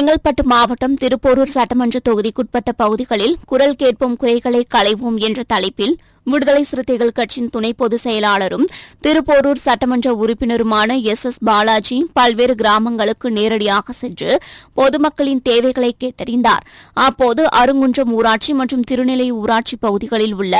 செங்கல்பட்டு மாவட்டம் திருப்போரூர் சட்டமன்ற தொகுதிக்குட்பட்ட பகுதிகளில் குரல் கேட்போம் குறைகளை களைவோம் என்ற தலைப்பில் விடுதலை சிறுத்தைகள் கட்சியின் துணை பொதுச் செயலாளரும் திருப்போரூர் சட்டமன்ற உறுப்பினருமான எஸ். எஸ். பாலாஜி பல்வேறு கிராமங்களுக்கு நேரடியாக சென்று பொதுமக்களின் தேவைகளை கேட்டறிந்தார். அப்போது அருங்குன்றம் ஊராட்சி மற்றும் திருநிலை ஊராட்சி பகுதிகளில் உள்ள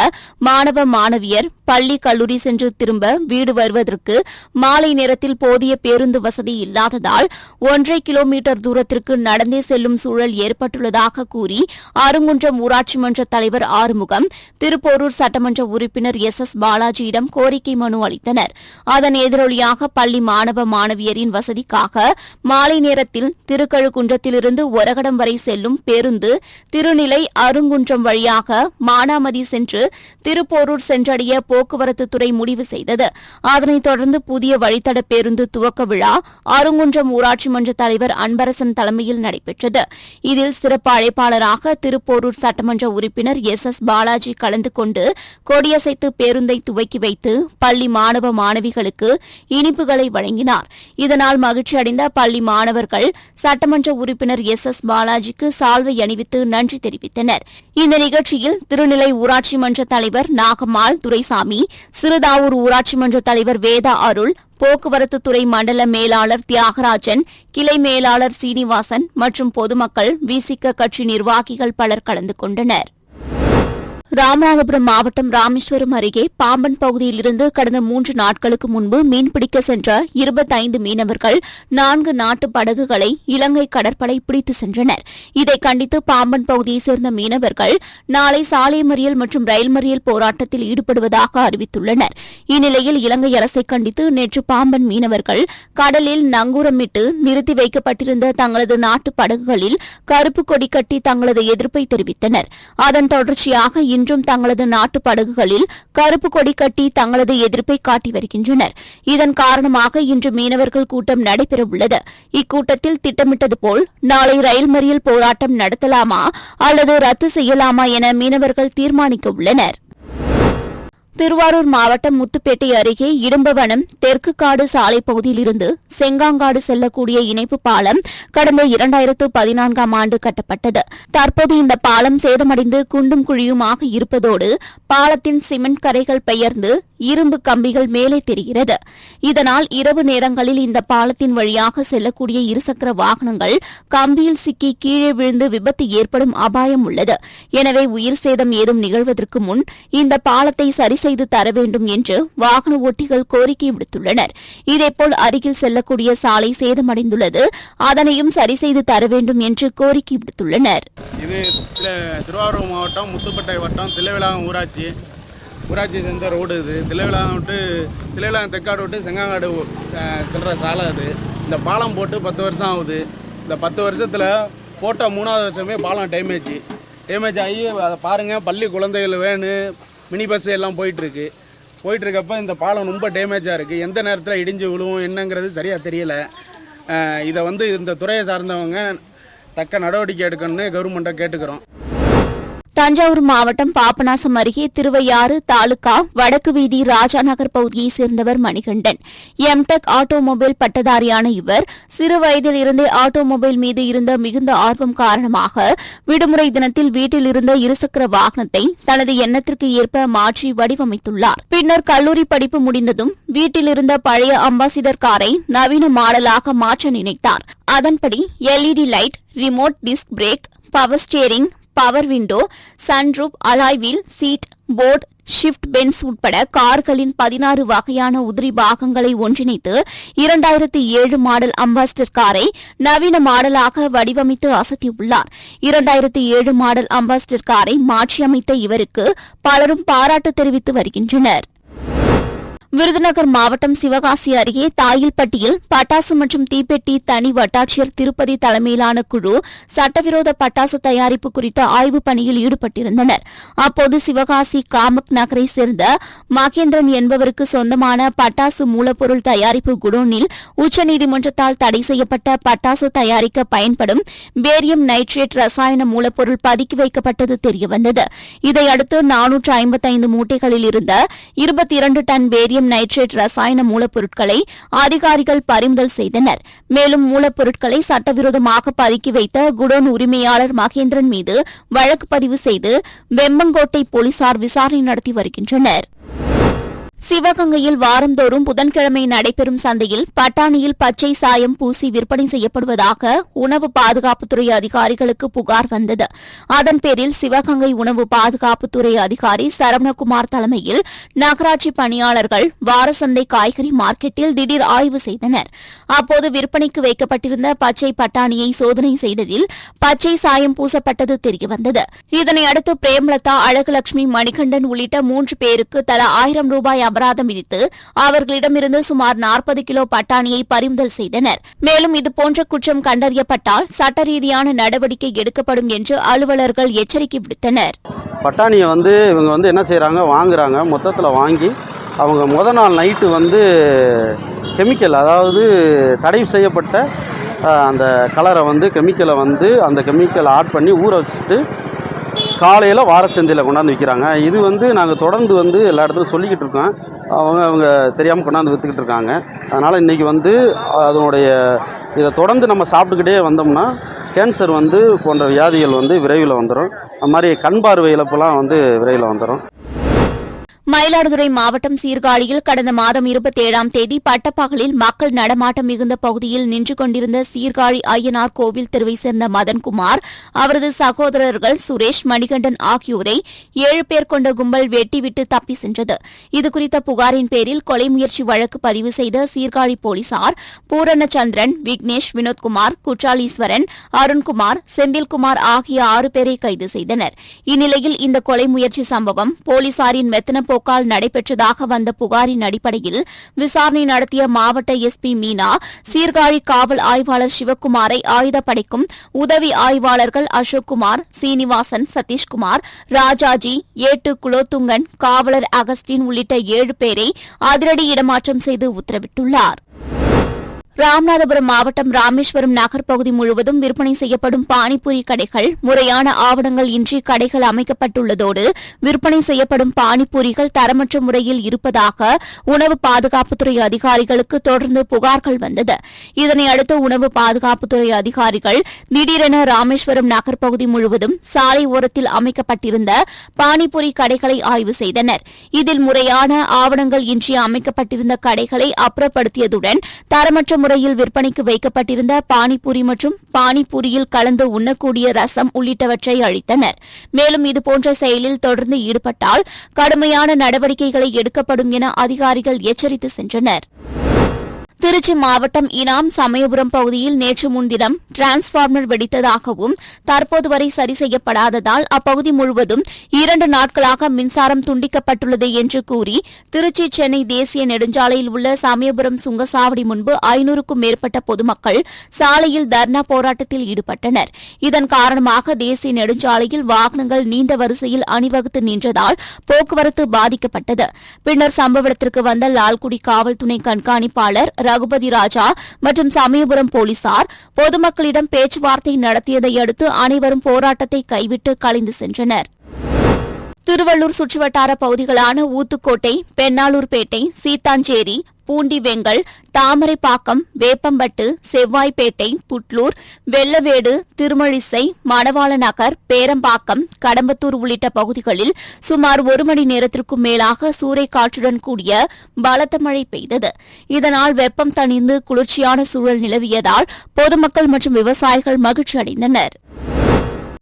மாணவ மாணவியர் பள்ளி கல்லூரி சென்று திரும்ப வீடு வருவதற்கு மாலை நேரத்தில் போதிய பேருந்து வசதி இல்லாததால் ஒன்றரை கிலோமீட்டர் தூரத்திற்கு நடந்தே செல்லும் சூழல் ஏற்பட்டுள்ளதாக கூறி அருங்குன்றம் ஊராட்சி மன்ற தலைவர் ஆறுமுகம் திருப்போரூர் சட்டமன்ற சட்டமன்ற உறுப்பினர் எஸ் எஸ் பாலாஜியிடம் கோரிக்கை மனு அளித்தனர். அதன் எதிரொலியாக பள்ளி மாணவ மாணவியரின் வசதிக்காக மாலை நேரத்தில் திருக்கழுக்குன்றத்திலிருந்து ஒரகடம் வரை செல்லும் பேருந்து திருநிலை அருங்குன்றம் வழியாக மானாமதி சென்று திருப்போரூர் சென்றடைய போக்குவரத்து துறை முடிவு செய்தது. அதனைத் தொடர்ந்து புதிய வழித்தட பேருந்து துவக்க விழா அருங்குன்றம் ஊராட்சி மன்ற தலைவர் அன்பரசன் தலைமையில் நடைபெற்றது. இதில் சிறப்பு அழைப்பாளராக திருப்போரூர் சட்டமன்ற உறுப்பினர் எஸ் எஸ் பாலாஜி கலந்து கொண்டு கொடியசைத்து பேருந்தை துவக்கி வைத்து பள்ளி மாணவ மாணவிகளுக்கு இனிப்புகளை வழங்கினார். இதனால் மகிழ்ச்சியடைந்த பள்ளி மாணவர்கள் சட்டமன்ற உறுப்பினர் எஸ் எஸ் பாலாஜிக்கு சால்வை அணிவித்து நன்றி தெரிவித்தனர். இந்த நிகழ்ச்சியில் திருநிலை ஊராட்சி மன்ற தலைவர் நாகம்மாள் துரைசாமி சிறுதாவூர் ஊராட்சி மன்ற தலைவர் வேதா அருள் போக்குவரத்து துறை மண்டல மேலாளர் தியாகராஜன் கிளை மேலாளர் சீனிவாசன் மற்றும் பொதுமக்கள் விசிக கட்சி நிர்வாகிகள் பலர் கலந்து கொண்டனர். ராமநாதபுரம் மாவட்டம் ராமேஸ்வரம் அருகே பாம்பன் பகுதியிலிருந்து கடந்த மூன்று நாட்களுக்கு முன்பு மீன்பிடிக்க சென்ற இருபத்தைந்து மீனவர்கள் நான்கு நாட்டு படகுகளை இலங்கை கடற்படை பிடித்து சென்றனர். இதை கண்டித்து பாம்பன் பகுதியைச் சேர்ந்த மீனவர்கள் நாளை சாலை மறியல் மற்றும் ரயில் மறியல் போராட்டத்தில் ஈடுபடுவதாக அறிவித்துள்ளனர். இந்நிலையில் இலங்கை அரசை கண்டித்து நேற்று பாம்பன் மீனவர்கள் கடலில் நங்கூரமிட்டு நிறுத்தி வைக்கப்பட்டிருந்த தங்களது நாட்டு படகுகளில் கருப்பு கொடி கட்டி தங்களது எதிர்ப்பை தெரிவித்தனர். அதன் தொடர்ச்சியாக இன்றும் தங்களது நாட்டு படகுகளில் கருப்பு கொடி கட்டி தங்களது எதிர்ப்பை காட்டி வருகின்றனர். இதன் காரணமாக இன்று மீனவர்கள் கூட்டம் நடைபெறவுள்ளது. இக்கூட்டத்தில் திட்டமிட்டது போல் நாளை ரயில் மறியல் போராட்டம் நடத்தலாமா அல்லது ரத்து செய்யலாமா என மீனவர்கள் தீர்மானிக்க உள்ளனர். திருவாரூர் மாவட்டம் முத்துப்பேட்டை அருகே இடும்பவனம் தெற்கு காடு சாலை பகுதியிலிருந்து செங்காங்காடு செல்லக்கூடிய இணைப்பு பாலம் கடந்த இரண்டாயிரத்து பதினான்காம் ஆண்டு கட்டப்பட்டது. தற்போது இந்த பாலம் சேதமடைந்து குண்டும் குழியுமாக இருப்பதோடு பாலத்தின் சிமெண்ட் கரைகள் பெயர்ந்து இரும்பு கம்பிகள் மேலே தெரிகிறது. இதனால் இரவு நேரங்களில் இந்த பாலத்தின் வழியாக செல்லக்கூடிய இருசக்கர வாகனங்கள் கம்பியில் சிக்கி கீழே விழுந்து விபத்து ஏற்படும் அபாயம் உள்ளது. எனவே உயிர் சேதம் ஏதும் நிகழ்வதற்கு முன் இந்த பாலத்தை சரி செய்து தர வேண்டும் என்று வாகன ஓட்டிகள் கோரிக்கை விடுத்துள்ளனர். இதேபோல் அருகில் செல்லக்கூடிய சாலை சேதமடைந்துள்ளது. அதனையும் சரி செய்து தர வேண்டும் என்று கோரிக்கை விடுத்துள்ளனர். இது திருவாரூர் மாவட்டம் முத்துப்பட்டை வட்டம் தில்லைவிளாகம் ஊராட்சி. ஊராட்சி செஞ்ச ரோடு இது. தில்லைவிளாகம் விட்டு தில்லைவிளாகம் தெற்காடு விட்டு செங்காங்காடு செல்கிற சாலை அது. இந்த பாலம் போட்டு பத்து வருஷம் ஆகுது. இந்த பத்து வருஷத்தில் போட்ட மூணாவது வருஷமே பாலம் டேமேஜ். டேமேஜ் ஆகி அதை பாருங்கள் பள்ளி குழந்தைகள் வேனு மினி பஸ் எல்லாம் போயிட்டுருக்கு. போயிட்டுருக்கப்ப இந்த பாலம் ரொம்ப டேமேஜாக இருக்குது எந்த நேரத்தில் இடிஞ்சு விழுவும் என்னங்கிறது சரியாக தெரியலை. இதை வந்து இந்த துறையை சார்ந்தவங்க தக்க நடவடிக்கை எடுக்கணும்னு கவர்மெண்ட்டை கேட்டுக்கிறோம். தஞ்சாவூர் மாவட்டம் பாபநாசம் அருகே திருவையாறு தாலுகா வடக்கு வீதி ராஜா நகர் பகுதியைச் சேர்ந்தவர் மணிகண்டன். எம்டெக் ஆட்டோமொபைல் பட்டதாரியான இவர் சிறு வயதில் இருந்தே ஆட்டோமொபைல் மீது இருந்த மிகுந்த ஆர்வம் காரணமாக விடுமுறை தினத்தில் வீட்டில் இருந்த இருசக்கர வாகனத்தை தனது எண்ணத்திற்கு ஏற்ப மாற்றி வடிவமைத்துள்ளார். பின்னர் கல்லூரி படிப்பு முடிந்ததும் வீட்டில் இருந்த பழைய அம்பாசிடர் காரை நவீன மாடலாக மாற்ற நினைத்தார். அதன்படி LED light remote disc brake power steering power window sunroof alloy wheel seat board shift Benz உட்பட கார்களின் பதினாறு வகையான உதிரி பாகங்களை ஒன்றிணைத்து இரண்டாயிரத்தி ஏழு மாடல் அம்பாஸ்டர் காரை நவீன மாடலாக வடிவமைத்து அசத்தியுள்ளார். இரண்டாயிரத்தி ஏழு மாடல் அம்பாஸ்டர் காரை மாற்றியமைத்த இவருக்கு பலரும் பாராட்டு தெரிவித்து வருகின்றனர். விருதுநகர் மாவட்டம் சிவகாசி அருகே தாயில்பட்டியில் பட்டாசு மற்றும் தீப்பெட்டி தனி வட்டாட்சியர் திருப்பதி தலைமையிலான குழு சட்டவிரோத பட்டாசு தயாரிப்பு குறித்த ஆய்வுப் பணியில் ஈடுபட்டிருந்தனர். அப்போது சிவகாசி காமக் நகரை சேர்ந்த மகேந்திரன் என்பவருக்கு சொந்தமான பட்டாசு மூலப்பொருள் தயாரிப்பு குடோனில் உச்சநீதிமன்றத்தால் தடை செய்யப்பட்ட பட்டாசு தயாரிக்க பயன்படும் பேரியம் நைட்ரேட் ரசாயன மூலப்பொருள் பதுக்கி வைக்கப்பட்டது தெரியவந்தது. இதையடுத்து நானூற்று ஐம்பத்தைந்து மூட்டைகளில் இருந்த இருபத்தி இரண்டு டன் பேரியம் சோடியம் நைட்ரேட் ரசாயன மூலப்பொருட்களை அதிகாரிகள் பறிமுதல் செய்தனர். மேலும் மூலப்பொருட்களை சட்டவிரோதமாக பதுக்கி வைத்த குடோன் உரிமையாளர் மகேந்திரன் மீது வழக்கு பதிவு செய்து வெம்பங்கோட்டை போலீசார் விசாரணை நடத்தி வருகின்றனர். சிவகங்கையில் வாரந்தோறும் புதன்கிழமை நடைபெறும் சந்தையில் பட்டாணியில் பச்சை சாயம் பூசி விற்பனை செய்யப்படுவதாக உணவு பாதுகாப்புத்துறை அதிகாரிகளுக்கு புகார் வந்தது. அதன் பேரில் சிவகங்கை உணவு பாதுகாப்புத்துறை அதிகாரி சரவணகுமார் தலைமையில் நகராட்சி பணியாளர்கள் வாரசந்தை காய்கறி மார்க்கெட்டில் திடீர் ஆய்வு செய்தனர். அப்போது விற்பனைக்கு வைக்கப்பட்டிருந்த பச்சை பட்டாணியை சோதனை செய்ததில் பச்சை சாயம் பூசப்பட்டது தெரியவந்தது. இதனையடுத்து பிரேமலதா அழகுலட்சுமி மணிகண்டன் உள்ளிட்ட மூன்று பேருக்கு தலா ஆயிரம் ரூபாய் அபராதம் விதித்து அவர்களிடமிருந்து சுமார் நாற்பது கிலோ பட்டாணியை பறிமுதல் செய்தனர். மேலும் இதுபோன்ற குற்றம் கண்டறியப்பட்டால் சட்ட ரீதியான நடவடிக்கை எடுக்கப்படும் என்று அலுவலர்கள் எச்சரிக்கை விடுத்தனர். பட்டாணியை வந்து இவங்க வந்து என்ன செய்கிறாங்க வாங்குறாங்க. மொத்தத்தில் வாங்கி அவங்க முத நாள் நைட்டு வந்து கெமிக்கல் அதாவது தடை செய்யப்பட்ட அந்த கலரை வந்து கெமிக்கலை வந்து அந்த கெமிக்கலை ஆட் பண்ணி ஊற வச்சுட்டு காலையில் வாரச்சந்தையில் கொண்டாந்து விற்கிறாங்க இது வந்து நாங்கள் தொடர்ந்து வந்து எல்லா இடத்துலையும் சொல்லிக்கிட்டு இருக்கோம். அவங்க அவங்க தெரியாமல் கொண்டாந்து விற்றுக்கிட்டு இருக்காங்க. அதனால் இன்றைக்கி வந்து அதனுடைய இதை தொடர்ந்து நம்ம சாப்பிட்டுக்கிட்டே வந்தோம்னா கேன்சர் வந்து போன்ற வியாதிகள் வந்து விரைவில் வந்துடும் அது மாதிரி கண் பார்வை இழப்புலாம் வந்து விரைவில் வந்துடும் மயிலாடுதுறை மாவட்டம் சீர்காழியில் கடந்த மாதம் இருபத்தேழாம் தேதி பட்டப்பகலில் மக்கள் நடமாட்டம் மிகுந்த பகுதியில் நின்று கொண்டிருந்த சீர்காழி ஐயனார் கோவில் தெருவை சேர்ந்த மதன்குமார் அவரது சகோதரர்கள் சுரேஷ் மணிகண்டன் ஆகியோரை ஏழு பேர் கொண்ட கும்பல் வெட்டிவிட்டு தப்பி சென்றது. இதுகுறித்த புகாரின் பேரில் கொலை முயற்சி வழக்கு பதிவு செய்த சீர்காழி போலீசார் பூரணச்சந்திரன் விக்னேஷ் வினோத்குமார் குற்றாலீஸ்வரன் அருண்குமார் செந்தில்குமார் ஆகிய ஆறு பேரை கைது செய்தனர். இந்நிலையில் இந்த கொலை முயற்சி சம்பவம் போலீசாரின் மெத்தனப்போ போக்கால் நடைபெற்றதாக வந்த புகாரின் அடிப்படையில் விசாரணை நடத்திய மாவட்ட எஸ்பி மீனா சீர்காழி காவல் ஆய்வாளர் சிவக்குமாரை ஆயுதப்படைக்கும் உதவி ஆய்வாளர்கள் அசோக்குமார் சீனிவாசன் சதீஷ்குமார் ராஜாஜி ஏட்டு குலோத்துங்கன் காவலர் அகஸ்டின் உள்ளிட்ட ஏழு பேரை அதிரடி இடமாற்றம் செய்து உத்தரவிட்டுள்ளார். ராமநாதபுரம் மாவட்டம் ராமேஸ்வரம் நகர் பகுதி முழுவதும் விற்பனை செய்யப்படும் பானிபூரி கடைகள் முறையான ஆவணங்கள் இன்றி கடைகள் அமைக்கப்பட்டுள்ளதோடு விற்பனை செய்யப்படும் பானிபூரிகள் தரமற்ற முறையில் இருப்பதாக உணவு பாதுகாப்புத்துறை அதிகாரிகளுக்கு தொடர்ந்து புகார்கள் வந்தது. இதனையடுத்து உணவு பாதுகாப்புத்துறை அதிகாரிகள் திடீரென ராமேஸ்வரம் நகர் பகுதி முழுவதும் சாலை ஓரத்தில் அமைக்கப்பட்டிருந்த பானிபூரி கடைகளை ஆய்வு செய்தனர். இதில் முறையான ஆவணங்கள் இன்றி அமைக்கப்பட்டிருந்த கடைகளை அப்புறப்படுத்தியதுடன் தரமற்ற முறையில் விற்பனைக்கு வைக்கப்பட்டிருந்த பானிபூரி மற்றும் பானிபூரியில் கலந்து உண்ணக்கூடிய ரசம் உள்ளிட்டவற்றை அழித்தனர். மேலும் இதுபோன்ற செயலில் தொடர்ந்து ஈடுபட்டால் கடுமையான நடவடிக்கைகளை எடுக்கப்படும் என அதிகாரிகள் எச்சரித்து சென்றனர். திருச்சி மாவட்டம் இனாம் சமயபுரம் பகுதியில் நேற்று முன்தினம் டிரான்ஸ்பார்மர் வெடித்ததாகவும் தற்போது வரை சரி செய்யப்படாததால் அப்பகுதி முழுவதும் இரண்டு நாட்களாக மின்சாரம் துண்டிக்கப்பட்டுள்ளது என்று கூறி திருச்சி சென்னை தேசிய நெடுஞ்சாலையில் உள்ள சமயபுரம் சுங்கசாவடி முன்பு ஐநூறுக்கும் மேற்பட்ட பொதுமக்கள் சாலையில் தர்ணா போராட்டத்தில் ஈடுபட்டனர். இதன் காரணமாக தேசிய நெடுஞ்சாலையில் வாகனங்கள் நீண்ட வரிசையில் அணிவகுத்து நின்றதால் போக்குவரத்து பாதிக்கப்பட்டது. பின்னர் சம்பவத்திற்கு வந்த லால்குடி காவல் துணை கண்காணிப்பாளர் ரகுபதி ராஜா மற்றும் சமயபுரம் போலீசார் பொதுமக்களிடம் பேச்சுவார்த்தை நடத்தியதை அடுத்து அனைவரும் போராட்டத்தை கைவிட்டு கலைந்து சென்றனர். திருவள்ளூர் சுற்றுவட்டார பகுதிகளான ஊத்துக்கோட்டை பெண்ணாலூர்பேட்டை சீத்தாஞ்சேரி பூண்டி வெங்கல் தாமரைப்பாக்கம் வேப்பம்பட்டு செவ்வாய்ப்பேட்டை புட்லூர் வெள்ளவேடு திருமழிசை மணவாள நகர் பேரம்பாக்கம் கடம்பத்தூர் உள்ளிட்ட பகுதிகளில் சுமார் ஒரு மணி நேரத்திற்கும் மேலாக சூறைக்காற்றுடன் கூடிய பலத்த மழை பெய்தது. இதனால் வெப்பம் தணிந்து குளிர்ச்சியான சூழல் நிலவியதால் பொதுமக்கள் மற்றும் விவசாயிகள் மகிழ்ச்சி அடைந்தனர்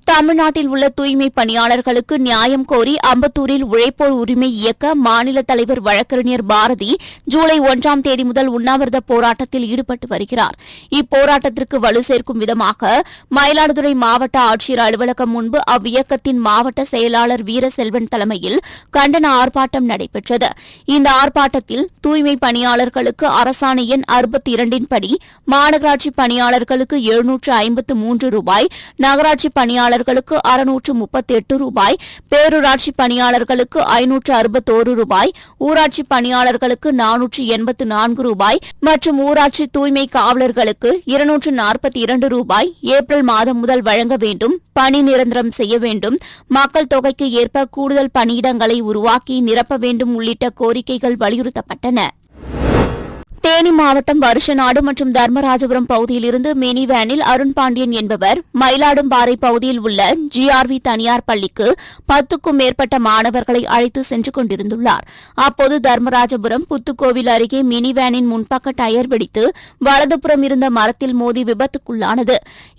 தமிழ்நாட்டில் உள்ள தூய்மை பணியாளர்களுக்கு நியாயம் கோரி அம்பத்தூரில் உழைப்போர் உரிமை இயக்க மாநில தலைவர் வழக்கறிஞர் பாரதி ஜூலை ஒன்றாம் தேதி முதல் உண்ணாவிரத போராட்டத்தில் ஈடுபட்டு வருகிறார். இப்போராட்டத்திற்கு வலு சேர்க்கும் விதமாக மயிலாடுதுறை மாவட்ட ஆட்சியர் அலுவலகம் முன்பு அவ்வியக்கத்தின் மாவட்ட செயலாளர் வீரசெல்வன் தலைமையில் கண்டன ஆர்ப்பாட்டம் நடைபெற்றது. இந்த ஆர்ப்பாட்டத்தில் தூய்மை பணியாளர்களுக்கு அரசாணை எண் அறுபத்தி இரண்டின்படி மாநகராட்சி பணியாளர்களுக்கு எழுநூற்று ஐம்பத்து மூன்று ரூபாய் நகராட்சி பணியாளர் பணியாளர்களுக்கு அறுநூற்று முப்பத்தி எட்டு ரூபாய் பேரூராட்சி பணியாளர்களுக்கு ஐநூற்று அறுபத்தோரு ரூபாய் ஊராட்சி பணியாளர்களுக்கு நானூற்று எண்பத்து நான்கு ரூபாய் மற்றும் ஊராட்சி தூய்மை காவலர்களுக்கு இருநூற்று நாற்பத்தி இரண்டு ரூபாய் ஏப்ரல் மாதம் முதல் வழங்க வேண்டும் பணி நிரந்தரம் செய்ய வேண்டும் மக்கள் தொகைக்கு ஏற்ப கூடுதல் பணியிடங்களை உருவாக்கி நிரப்ப வேண்டும் உள்ளிட்ட கோரிக்கைகள் வலியுறுத்தப்பட்டன. தேனி மாவட்டம் வருஷநாடு மற்றும் தர்மராஜபுரம் பகுதியிலிருந்து மினி வேனில் அருண் பாண்டியன் என்பவர் மயிலாடும்பாறை பகுதியில் உள்ள ஜிஆர்வி தனியார் பள்ளிக்கு பத்துக்கும் மேற்பட்ட மாணவர்களை அழைத்து சென்று கொண்டிருந்துள்ளார். அப்போது தர்மராஜபுரம் புத்துக்கோவில் அருகே மினி வேனின் முன்பக்க டயர் வெடித்து வலதுபுறம் இருந்த மரத்தில் மோதி விபத்துக்குள்ளானது.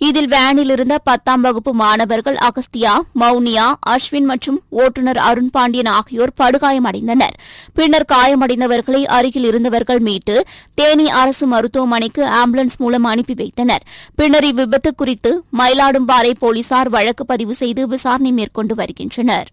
இதில் வேனில் இருந்த பத்தாம் வகுப்பு மாணவர்கள் அகஸ்தியா மௌனியா அஸ்வின் மற்றும் ஓட்டுநர் அருண் பாண்டியன் ஆகியோர் படுகாயமடைந்தனர். பின்னர் காயமடைந்தவர்களை அருகில் இருந்தவர்கள் மீட்டு தேனி அரசு மருத்துவமனைக்கு ஆம்புலன்ஸ் மூலம் அனுப்பி வைத்தனர். பின்னர் இவ்விபத்து குறித்து மயிலாடும்பாறை போலீசார் வழக்கு பதிவு செய்து விசாரணை மேற்கொண்டு வருகின்றனர்.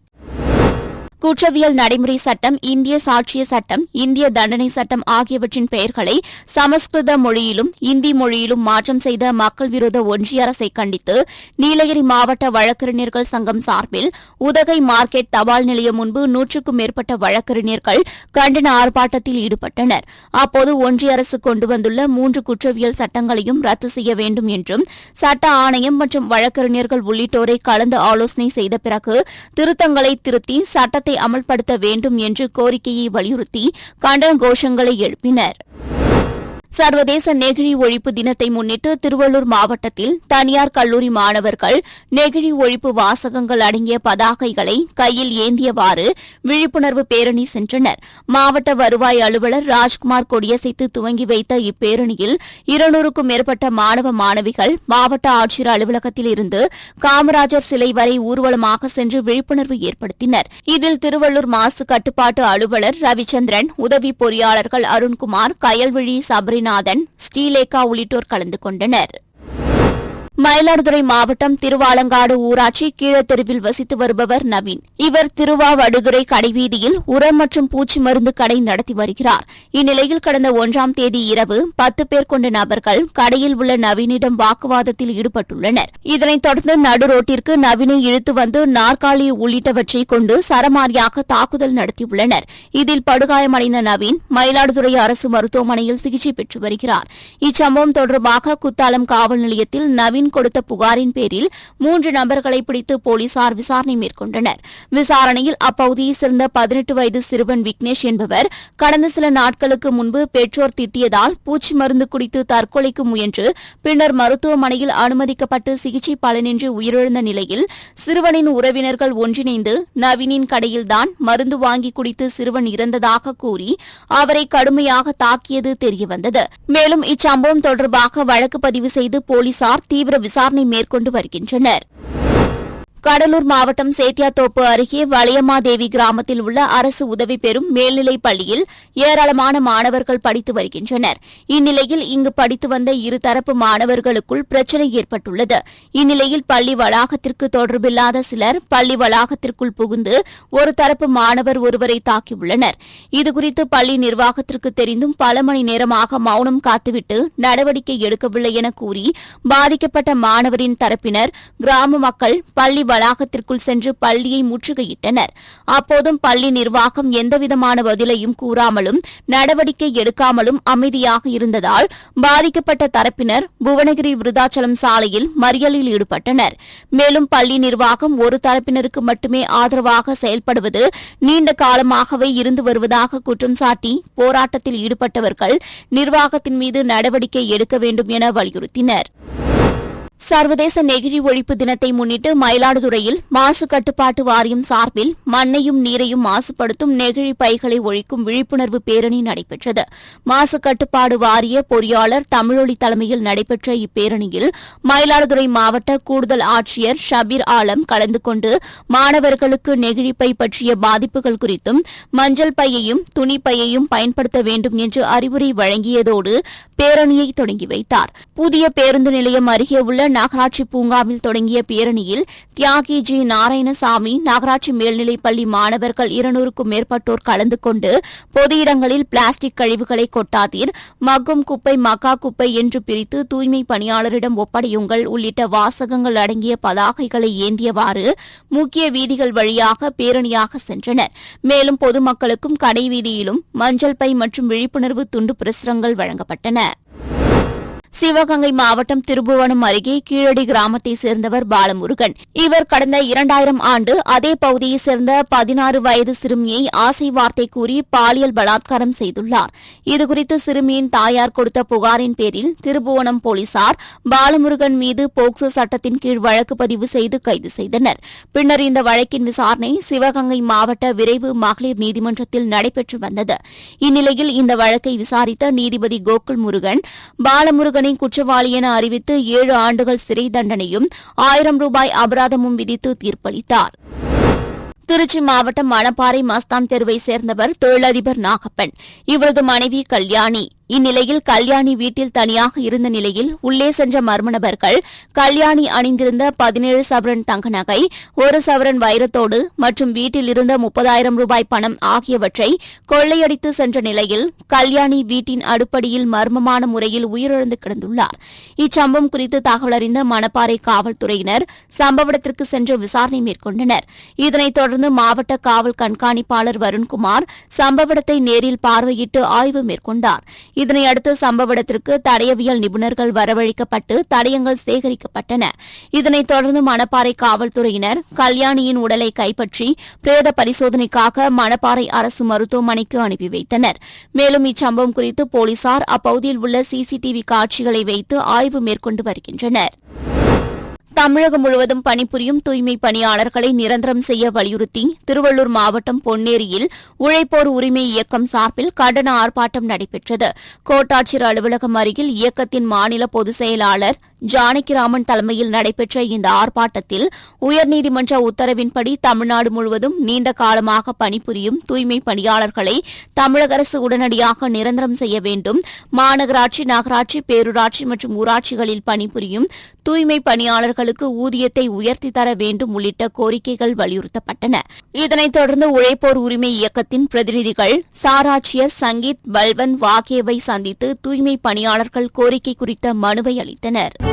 குற்றவியல் நடைமுறை சட்டம் இந்திய சாட்சிய சட்டம் இந்திய தண்டனை சட்டம் ஆகியவற்றின் பெயர்களை சமஸ்கிருத மொழியிலும் இந்தி மொழியிலும் மாற்றம் செய்த மக்கள் விரோத ஒன்றிய அரசை கண்டித்து நீலகிரி மாவட்ட வழக்கறிஞர்கள் சங்கம் சார்பில் உதகை மார்க்கெட் தபால் நிலையம் முன்பு நூற்றுக்கும் மேற்பட்ட வழக்கறிஞர்கள் கண்டன ஆர்ப்பாட்டத்தில் ஈடுபட்டனர். அப்போது ஒன்றிய அரசு கொண்டு வந்துள்ள மூன்று குற்றவியல் சட்டங்களையும் ரத்து செய்ய வேண்டும் என்றும் சட்ட ஆணையம் மற்றும் வழக்கறிஞர்கள் உள்ளிட்டோரை கலந்து ஆலோசனை செய்த பிறகு திருத்தங்களை திருத்தி சட்டத்தை அமல்படுத்த வேண்டும் என்று கோரிக்கையை வலியுறுத்தி கண்டன கோஷங்களை எழுப்பினர். சர்வதேச நெகிழி ஒழிப்பு தினத்தை முன்னிட்டு திருவள்ளூர் மாவட்டத்தில் தனியார் கல்லூரி மாணவர்கள் நெகிழி ஒழிப்பு வாசகங்கள் அடங்கிய பதாகைகளை கையில் ஏந்தியவாறு விழிப்புணர்வு பேரணி சென்றனர். மாவட்ட வருவாய் அலுவலர் ராஜ்குமார் கொடியசைத்து துவங்கி வைத்த இப்பேரணியில் இருநூறுக்கும் மேற்பட்ட மாணவ மாணவிகள் மாவட்ட ஆட்சியர் அலுவலகத்தில் இருந்து காமராஜர் சிலை வரை ஊர்வலமாக சென்று விழிப்புணர்வு ஏற்படுத்தினர். இதில் திருவள்ளூர் மாசு கட்டுப்பாட்டு அலுவலர் ரவிச்சந்திரன் உதவி பொறியாளர்கள் அருண்குமார் கயல்விழி சபரின் சபரிநாதன் ஸ்ரீலேகா உள்ளிட்டோர் கலந்து கொண்டனர். மயிலாடுதுறை மாவட்டம் திருவாலங்காடு ஊராட்சி கீழத்தெருவில் வசித்து வருபவர் நவீன். இவர் திருவாவடுதுறை கடைவீதியில் உரம் மற்றும் பூச்சி மருந்து கடை நடத்தி வருகிறார். இந்நிலையில் கடந்த ஒன்றாம் தேதி இரவு பத்து பேர் கொண்ட நபர்கள் கடையில் உள்ள நவீனிடம் வாக்குவாதத்தில் ஈடுபட்டுள்ளனர். இதனைத் தொடர்ந்து நடுரோட்டிற்கு நவீனை இழுத்து வந்து நாற்காலி உள்ளிட்டவற்றை கொண்டு சரமாரியாக தாக்குதல் நடத்தியுள்ளனர். இதில் படுகாயமடைந்த நவீன் மயிலாடுதுறை அரசு மருத்துவமனையில் சிகிச்சை பெற்று வருகிறார். இச்சம்பவம் தொடர்பாக குத்தாலம் காவல் நிலையத்தில் நவீன் கொடுத்த புகாரின் பேரில் மூன்று நபர்களை பிடித்து போலீசார் விசாரணை மேற்கொண்டனர். விசாரணையில் அப்பகுதியைச் சேர்ந்த பதினெட்டு வயது சிறுவன் விக்னேஷ் என்பவர் கடந்த சில நாட்களுக்கு முன்பு பெற்றோர் திட்டியதால் பூச்சி மருந்து குடித்து தற்கொலைக்கு முயன்று பின்னர் மருத்துவமனையில் அனுமதிக்கப்பட்டு சிகிச்சை பலனின்றி உயிரிழந்த நிலையில் சிறுவனின் உறவினர்கள் ஒன்றிணைந்து நவீனின் கடையில்தான் மருந்து வாங்கி குடித்து சிறுவன் இறந்ததாக கூறி அவரை கடுமையாக தாக்கியது தெரியவந்தது. மேலும் இச்சம்பவம் தொடர்பாக வழக்கு பதிவு செய்து போலீசார் தீவிர விசாரணை மேற்கொண்டு வருகின்றனர். கடலூர் மாவட்டம் சேத்தியாத்தோப்பு அருகே வளையமாதேவி கிராமத்தில் உள்ள அரசு உதவி பெறும் மேல்நிலைப் பள்ளியில் ஏராளமான மாணவர்கள் படித்து வருகின்றனர். இந்நிலையில் இங்கு படித்து வந்த இருதரப்பு மாணவர்களுக்குள் பிரச்சினை ஏற்பட்டுள்ளது. இந்நிலையில் பள்ளி வளாகத்திற்கு தொடர்பில்லாத சிலர் பள்ளி வளாகத்திற்குள் புகுந்து ஒரு தரப்பு மாணவர் ஒருவரை தாக்கியுள்ளனர். இதுகுறித்து பள்ளி நிர்வாகத்திற்கு தெரிந்தும் பல மணி நேரமாக மௌனம் காத்துவிட்டு நடவடிக்கை எடுக்கவில்லை என கூறி பாதிக்கப்பட்ட மாணவரின் தரப்பினர் கிராம மக்கள் பள்ளி வளாகத்திற்குள் சென்று பள்ளியை முற்றுகையிட்டனர். அப்போதும் பள்ளி நிர்வாகம் எந்தவிதமான பதிலையும் கூறாமலும் நடவடிக்கை எடுக்காமலும் அமைதியாக இருந்ததால் பாதிக்கப்பட்ட தரப்பினர் புவனகிரி விருதாச்சலம் சாலையில் மறியலில் ஈடுபட்டனர். மேலும் பள்ளி நிர்வாகம் ஒரு தரப்பினருக்கு மட்டுமே ஆதரவாக செயல்படுவது நீண்ட காலமாகவே இருந்து வருவதாக குற்றம் சாட்டி போராட்டத்தில் ஈடுபட்டவர்கள் நிர்வாகத்தின் மீது நடவடிக்கை எடுக்க வேண்டும் என வலியுறுத்தினர். சர்வதேச நெகிழி ஒழிப்பு தினத்தை முன்னிட்டு மயிலாடுதுறையில் மாசு கட்டுப்பாட்டு வாரியம் சார்பில் மண்ணையும் நீரையும் மாசுபடுத்தும் நெகிழி பைகளை ஒழிக்கும் விழிப்புணர்வு பேரணி நடைபெற்றது. மாசு கட்டுப்பாடு வாரிய பொறியாளர் தமிழொலி தலைமையில் நடைபெற்ற இப்பேரணியில் மயிலாடுதுறை மாவட்ட கூடுதல் ஆட்சியர் ஷபீர் ஆலம் கலந்து கொண்டு மாணவர்களுக்கு நெகிழிப்பை பற்றிய பாதிப்புகள் குறித்தும் மஞ்சள் பையையும் துணி பையையும் பயன்படுத்த வேண்டும் என்று அறிவுரை வழங்கியதோடு பேரணியை தொடங்கி வைத்தார். புதிய பேருந்து நிலையம் அருகே உள்ள நகராட்சி பூங்காவில் தொடங்கிய பேரணியில் தியாகி ஜி நாராயணசாமி நகராட்சி மேல்நிலைப்பள்ளி மாணவர்கள் இருநூறுக்கும் மேற்பட்டோர் கலந்து கொண்டு பொது இடங்களில் பிளாஸ்டிக் கழிவுகளை கொட்டாதீர் மக்கும் குப்பை மக்கா குப்பை என்று பிரித்து தூய்மை பணியாளரிடம் ஒப்படையுங்கள் உள்ளிட்ட வாசகங்கள் அடங்கிய பதாகைகளை ஏந்தியவாறு முக்கிய வீதிகள் வழியாக பேரணியாக சென்றனர். மேலும் பொதுமக்களுக்கும் கடைவீதியிலும் மஞ்சள் பை மற்றும் விழிப்புணர்வு துண்டு பிரசுரங்கள் வழங்கப்பட்டன. சிவகங்கை மாவட்டம் திருபுவனம் அருகே கீழடி கிராமத்தை சேர்ந்தவர் பாலமுருகன். இவர் கடந்த இரண்டாயிரம் ஆண்டு அதே பகுதியைச் சேர்ந்த பதினாறு வயது சிறுமியை ஆசை வார்த்தை கூறி பாலியல் பலாத்காரம் செய்துள்ளார். இதுகுறித்து சிறுமியின் தாயார் கொடுத்த புகாரின் பேரில் திருபுவனம் போலீசார் பாலமுருகன் மீது போக்சோ சட்டத்தின் கீழ் வழக்கு பதிவு செய்து கைது செய்தனர். பின்னர் இந்த வழக்கின் விசாரணை சிவகங்கை மாவட்ட விரைவு மகளிர் நீதிமன்றத்தில் நடைபெற்று வந்தது. இந்நிலையில் இந்த வழக்கை விசாரித்த நீதிபதி கோகுல் முருகன் பாலமுருகன் குற்றவாளி என அறிவித்து ஏழு ஆண்டுகள் சிறை தண்டனையும் ஆயிரம் ரூபாய் அபராதமும் விதித்து தீர்ப்பளித்தார். திருச்சி மாவட்டம் மணப்பாறை மஸ்தான் தெருவை சேர்ந்தவர் தொழிலதிபர் நாகப்பன். இவரது மனைவி கல்யாணி. இந்நிலையில் கல்யாணி வீட்டில் தனியாக இருந்த நிலையில் உள்ளே சென்ற மர்ம நபர்கள் கல்யாணி அணிந்திருந்த பதினேழு சவரன் தங்க நகை ஒரு சவரன் வைரத்தோடு மற்றும் வீட்டில் இருந்த முப்பதாயிரம் ரூபாய் பணம் ஆகியவற்றை கொள்ளையடித்து சென்ற நிலையில் கல்யாணி வீட்டின் அடுப்படியில் மர்மமான முறையில் உயிரிழந்து கிடந்துள்ளார். இச்சம்பவம் குறித்து தகவல் அறிந்த மணப்பாறை காவல்துறையினர் சம்பவ இடத்திற்கு சென்று விசாரணை மேற்கொண்டனர். இதனைத் தொடர்ந்து மாவட்ட காவல் கண்காணிப்பாளர் வருண்குமார் சம்பவ இடத்தை நேரில் பார்வையிட்டு ஆய்வு மேற்கொண்டார். இதனையடுத்து சம்பவ இடத்திற்கு தடயவியல் நிபுணர்கள் வரவழைக்கப்பட்டு தடயங்கள் சேகரிக்கப்பட்டன. இதனைத் தொடர்ந்து மணப்பாறை காவல்துறையினர் கல்யாணியின் உடலை கைப்பற்றி பிரேத பரிசோதனைக்காக மணப்பாறை அரசு மருத்துவமனைக்கு அனுப்பி வைத்தனர். மேலும் இச்சம்பவம் குறித்து போலீசார் அப்பகுதியில் உள்ள சிசிடிவி காட்சிகளை வைத்து ஆய்வு மேற்கொண்டு வருகின்றனர். தமிழகம் முழுவதும் பணிபுரியும் தூய்மை பணியாளர்களை நிரந்தரம் செய்ய வலியுறுத்தி திருவள்ளூர் மாவட்டம் பொன்னேரியில் உழைப்போர் உரிமை இயக்கம் சார்பில் கண்டன ஆர்ப்பாட்டம் நடைபெற்றது. கோட்டாட்சியர் அலுவலகம் அருகில் இயக்கத்தின் மாநில பொதுச் செயலாளர் ஜானகிராமன் தலைமையில் நடைபெற்ற இந்த ஆர்ப்பாட்டத்தில் உயர்நீதிமன்ற உத்தரவின்படி தமிழ்நாடு முழுவதும் நீண்ட காலமாக பணிபுரியும் தூய்மை பணியாளர்களை தமிழக அரசு உடனடியாக நிரந்தரம் செய்ய வேண்டும். மாநகராட்சி நகராட்சி பேரூராட்சி மற்றும் ஊராட்சிகளில் பணிபுரியும் தூய்மை பணியாளர்களுக்கு ஊதியத்தை உயர்த்தி தர வேண்டும் உள்ளிட்ட கோரிக்கைகள் வலியுறுத்தப்பட்டன. இதனைத் தொடர்ந்து உழைப்போர் உரிமை இயக்கத்தின் பிரதிநிதிகள் சாராட்சியர் சங்கீத் பல்வந்த் வாகேவை சந்தித்து தூய்மை பணியாளர்கள் கோரிக்கை குறித்த மனுவை அளித்தனர்.